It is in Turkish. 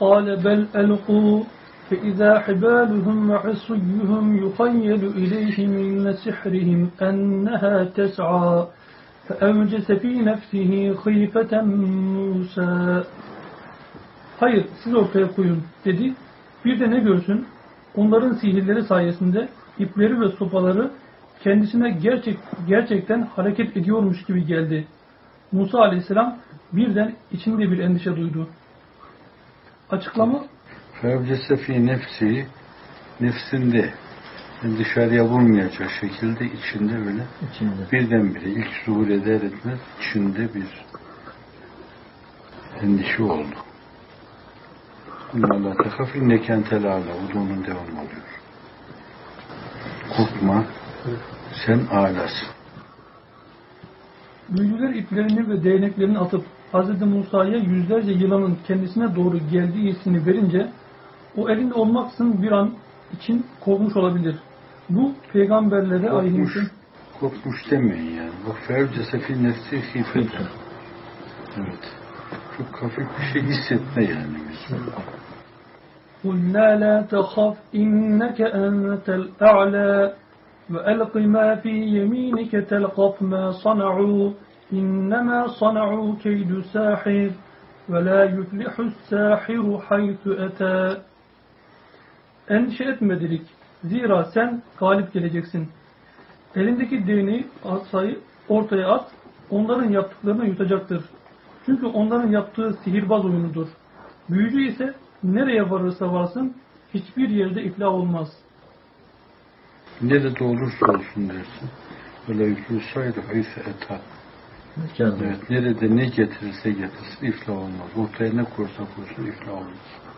قال بل ألقوا فإذا حبالهم وعصيهم يخيل إليه من سحرهم أنها تسعى فأوجس في نفسه خيفة موسى Hayır siz ortaya koyun dedi. Bir de ne görsün? Onların sihirleri sayesinde ipleri ve sopaları kendisine gerçek, gerçekten hareket ediyormuş gibi geldi. Musa aleyhisselam birden içinde bir endişe duydu. Açıklama Fevcese fi nefsi nefsinde yani dışarıya vurmayacak şekilde içinde böyle içinde. birdenbire ilk zuhur eder etmez içinde bir endişe oldu. Allah tekaf inneke entel ala. Bu da onun devamı oluyor. Korkma. Sen alasın. büyücüler iplerini ve değneklerini atıp Hz. Musa'ya yüzlerce yılanın kendisine doğru geldiği hissini verince o elinde olmaksızın bir an için kovmuş olabilir. Bu peygamberlere Korkmuş. aleyhisselam Korkmuş demeyin yani. Bak fevcese fi nefsi hifete. Evet. Çok hafif bir şey hissetme yani. قلنا لا تخف إنك أنت الأعلى وألق ما في يمينك تلقف ما صنعوا İnnemâ sana'û keydu sâhir ve lâ yuflihus sâhiru haytu etâ. Endişe etme dedik. Zira sen galip geleceksin. Elindeki değneği asayı ortaya at. Onların yaptıklarını yutacaktır. Çünkü onların yaptığı sihirbaz oyunudur. Büyücü ise nereye varırsa varsın hiçbir yerde iflah olmaz. Ne de olursa olsun dersin. Öyle yüklü sayıda hayfe etap. Evet, nerede ne getirirse getirsin iflah olmaz. Ortaya ne koysa koysun iflah olmaz.